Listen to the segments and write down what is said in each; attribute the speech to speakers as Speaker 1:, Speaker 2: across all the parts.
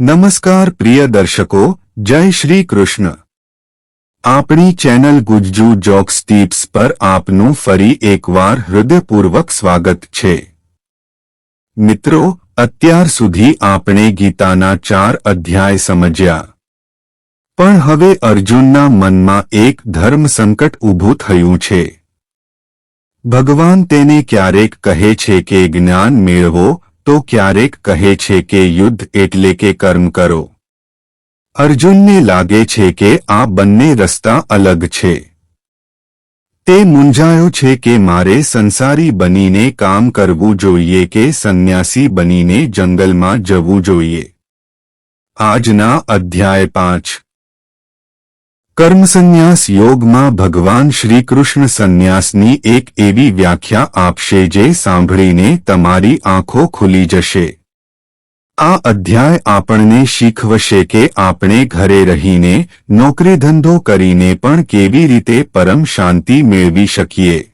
Speaker 1: નમસ્કાર પ્રિય દર્શકો, જય શ્રી કૃષ્ણ. આપણી ચેનલ ગુજ્જુ જોક્સ પર આપનું ફરી એકવાર હૃદયપૂર્વક સ્વાગત છે. મિત્રો, અત્યાર સુધી આપણે ગીતાના ચાર અધ્યાય સમજ્યા. પણ હવે અર્જુનના મનમાં એક ધર્મ સંકટ ઊભું થયું છે. ભગવાન તેને ક્યારેક કહે છે કે જ્ઞાન મેળવો તો ક્યારેક કહે છે કે યુદ્ધ એટલે કે કર્મ કરો. અર્જુનને લાગે છે કે આ બંને રસ્તા અલગ છે. તે મૂંઝાયો છે કે મારે સંસારી બનીને કામ કરવું જોઈએ કે સંન્યાસી બનીને જંગલમાં જવું જોઈએ. આજના અધ્યાય પાંચ. કર્મસન્યાસ યોગમાં ભગવાન શ્રીકૃષ્ણ સંન્યાસની એક એવી વ્યાખ્યા આપશે જે સાંભળીને તમારી આંખો ખુલી જશે. આ અધ્યાય આપણને શીખવશે કે આપણે ઘરે રહીને નોકરી ધંધો કરીને પણ કેવી રીતે પરમ શાંતિ મેળવી શકીએ.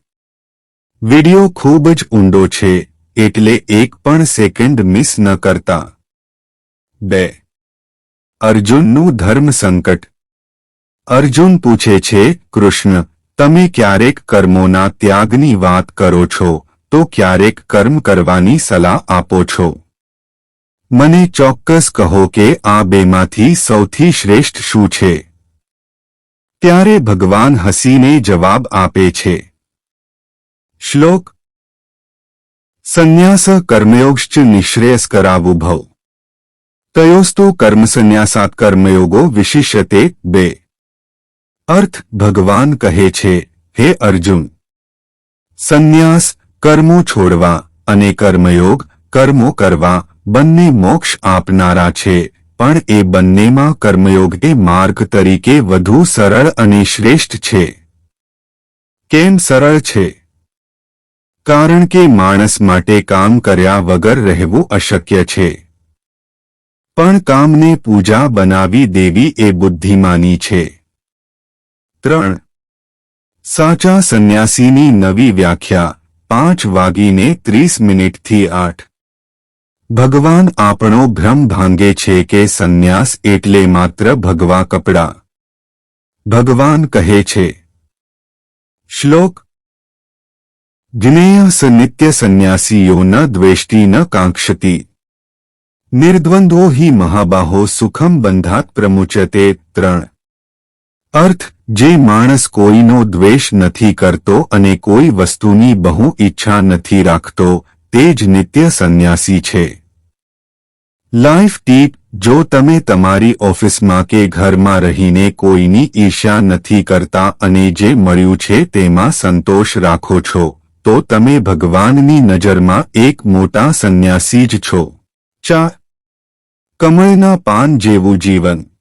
Speaker 1: વિડિયો ખૂબ જ ઊંડો છે, એટલે એક પણ સેકન્ડ મિસ ન કરતા. બે. અર્જુનનું ધર્મ સંકટ. અર્જુન પૂછે છે, કૃષ્ણ, તમે ક્યારેક કર્મોના ત્યાગની વાત કરો છો? તો ક્યારેક કર્મ કરવાની સલાહ આપો છો? મને ચોક્કસ કહો કે આ બેમાંથી સૌથી શ્રેષ્ઠ શું છે? ત્યારે ભગવાન હસીને જવાબ આપે છે. શ્લોક, સંન્યાસ કર્મયોગશ્ચ નિશ્રેયસ્કરાવુભવ તયોસ્તુ કર્મસન્યાસાત કર્મયોગો વિશિષ્યતે બે. અર્થ ભગવાન કહે છે, હે અર્જુન, સંન્યાસ કર્મો છોડવા અને કર્મયોગ કર્મો કરવા બંને મોક્ષ આપનારા છે, પણ એ બંનેમાં કર્મયોગ એ માર્ગ તરીકે વધુ સરળ અને શ્રેષ્ઠ છે. કેમ સરળ છે? કારણ કે માણસ માટે કામ કર્યા વગર રહેવું અશક્ય છે. પણ કામને પૂજા બનાવી દેવી એ બુદ્ધિમાની છે. ત્રણ સાચા સંન્યાસીની નવી વ્યાખ્યા પાંચ વાગીને ત્રીસ મિનિટથી આઠ ભગવાન આપણો ભ્રમ ભાંગે છે કે સંન્યાસ એટલે માત્ર ભગવા કપડાં ભગવાન કહે છે શ્લોક જ્ઞેય સ નિત્ય સંન્યાસીઓ ન દ્વેષ્ટિ ન કાંક્ષતી નિર્દ્વંદ્વો હિ મહાબાહો સુખમ બંધાત પ્રમુચતે ત્રણ અર્થ જે માણસ કોઈનો દ્વેષ નથી કરતો અને કોઈ વસ્તુની બહુ ઈચ્છા નથી રાખતો, તે જ નિત્ય સંન્યાસી છે. લાઈફ ટીપ જો તમે તમારી ઓફિસમાં કે ઘરમાં રહીને કોઈની ઈર્ષ્યા નથી કરતા અને જે મળ્યું છે તેમાં સંતોષ રાખો છો, તો તમે ભગવાનની નજરમાં એક મોટા સંન્યાસી જ છો. ચા. કમળના પાન જેવું જીવન.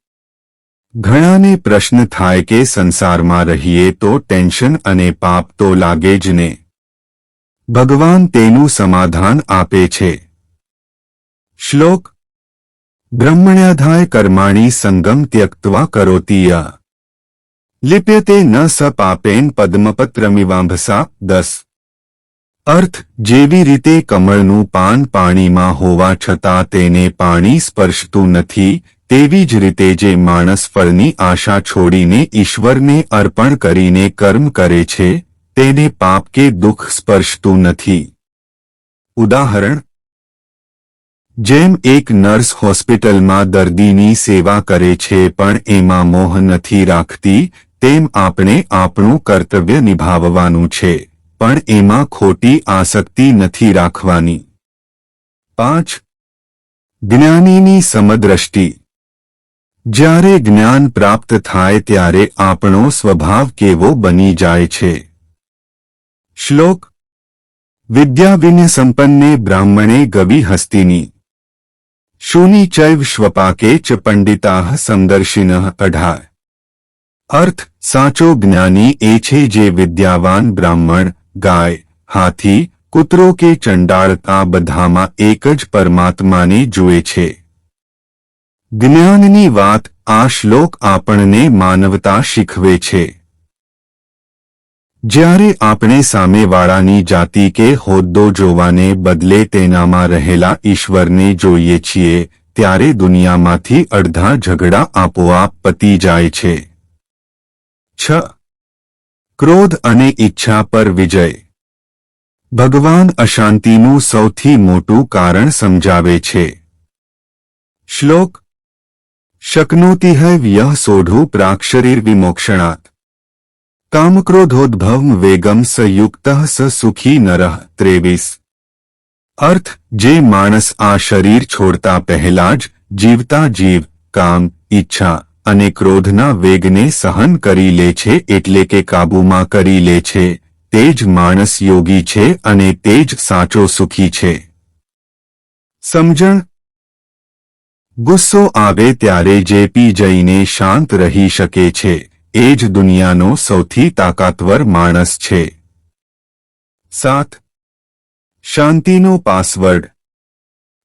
Speaker 1: ઘણાને પ્રશ્ન થાય કે સંસારમાં રહીએ તો ટેન્શન અને પાપ તો લાગે જ ને. ભગવાન તેનું સમાધાન આપે છે. શ્લોક, બ્રહ્મણ્યાધાય કર્માણી સંગમ ત્યક્તવા કરોતીય. લિપ્યતે ન સ પાપેન પદ્મપત્રમિવાંભસા દસ. અર્થ, જેવી રીતે કમળનું પાન પાણીમાં હોવા છતાં તેને પાણી સ્પર્શતું નથી તેવી જ રીતે જે માણસ ફળની આશા છોડીને ઈશ્વરને અર્પણ કરીને કર્મ કરે છે, તેને પાપ કે દુઃખ સ્પર્શતું નથી. ઉદાહરણ, જેમ એક નર્સ હોસ્પિટલમાં દર્દીની સેવા કરે છે પણ એમાં મોહ નથી રાખતી, તેમ આપણે આપણું કર્તવ્ય નિભાવવાનું છે, પણ એમાં ખોટી આસક્તિ નથી રાખવાની. પાંચ, જ્ઞાનીની સમદ્રષ્ટિ. જ્યારે જ્ઞાન પ્રાપ્ત થાય ત્યારે આપણો સ્વભાવ કેવો બની જાય છે. શ્લોક વિદ્યાવિન્ય સંપન્ને બ્રાહ્મણે ગવી હસ્તિની. શૂની ચૈવ શ્વપાકે ચ પંડિતા સંદર્શિન અઢાર. અર્થ, સાચો જ્ઞાની એ છે જે વિદ્યાવાન બ્રાહ્મણ, ગાય, હાથી, કૂતરો કે ચંડાળ આ બધામાં એક જ પરમાત્માને જુએ છે. જ્ઞાનની વાત આ શ્લોક આપણને માનવતા શીખવે છે. જ્યારે આપણે સામેવાળાની જાતિ કે હોદ્દો જોવાને બદલે તેનામાં રહેલા ઈશ્વરને જોઈએ છીએ, ત્યારે દુનિયામાંથી અડધા ઝઘડા આપોઆપ પતી જાય છે. છ. ક્રોધ અને ઈચ્છા પર વિજય. ભગવાન અશાંતિનું સૌથી મોટું કારણ સમજાવે છે. શ્લોક હૈવ્યઃ સોઢું પ્રાક્ષરીર વિમોક્ષણાત કામક્રોધોદ્ભવમ વેગમ સંયુક્ત સ સુખી નરઃ ત્રેવીસ અર્થ જે માણસ આ શરીર છોડતા પહેલા જ જીવતા જીવ કામ ઈચ્છા અને ક્રોધના વેગને સહન કરી લે છે એટલે કે કાબૂમાં કરી લે છે તે જ માણસ યોગી છે અને તે જ સાચો સુખી છે સમજણ ગુસ્સો આવે ત્યારે જે પી જઈને શાંત રહી શકે છે, એ જ દુનિયાનો સૌથી તાકાતવર માણસ છે. સાત. શાંતિનો પાસવર્ડ.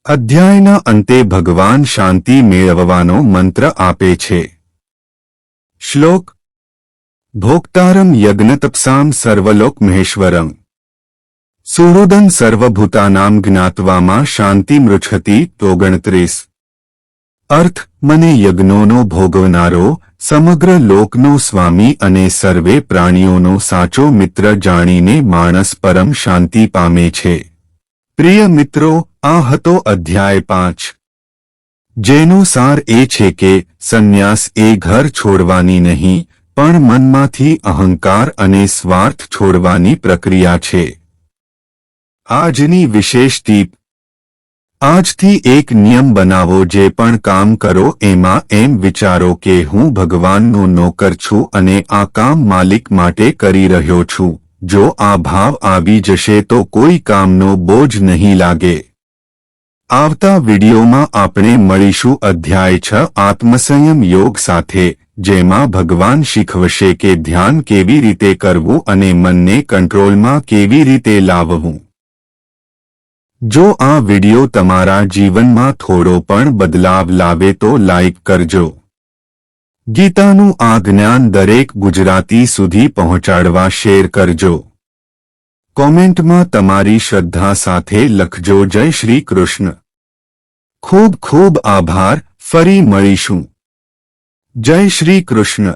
Speaker 1: અધ્યાયના અંતે ભગવાન શાંતિ મેળવવાનો મંત્ર આપે છે. શ્લોક. ભોક્તારમ યજ્ઞતપસામ સર્વલોક મહેશ્વરમ સુહૃદન સર્વભૂતાનામ જ્ઞાતવામાં શાંતિ મૃછતી ઓગણત્રીસ અર્થ, મને યજ્ઞોનો ભોગવનારો, સમગ્ર લોકનો સ્વામી અને સર્વે પ્રાણીઓનો સાચો મિત્ર જાણીને માણસ પરમ શાંતિ પામે છે. પ્રિય મિત્રો, આ હતો અધ્યાય પાંચ. જેનો સાર એ છે કે, સંન્યાસ એ ઘર છોડવાની નહીં, પણ મનમાંથી અહંકાર અને સ્વાર્થ છોડવાની પ્રક્રિયા છે. આજની વિશેષ ટીપ આજથી એક નિયમ બનાવો જે પણ કામ કરો એમાં એમ વિચારો કે હું ભગવાનનો નોકર છું અને આ કામ માલિક માટે કરી રહ્યો છું. જો આ ભાવ આવી જશે તો કોઈ કામનો બોજ નહીં લાગે. આવતા વિડીયોમાં આપણે મળીશું અધ્યાય છ આત્મસંયમ યોગ સાથે, જેમાં ભગવાન શીખવશે કે ધ્યાન કેવી રીતે કરવું અને મનને કંટ્રોલમાં કેવી રીતે લાવવું. જો આ વિડિયો તમારા જીવનમાં થોડો પણ બદલાવ લાવે તો લાઈક કરજો. ગીતાનું આ જ્ઞાન દરેક ગુજરાતી સુધી પહોંચાડવા શેર કરજો. કોમેન્ટમાં તમારી શ્રદ્ધા સાથે લખજો જય શ્રી કૃષ્ણ. ખૂબ ખૂબ આભાર, ફરી મળીશું. જય શ્રી કૃષ્ણ.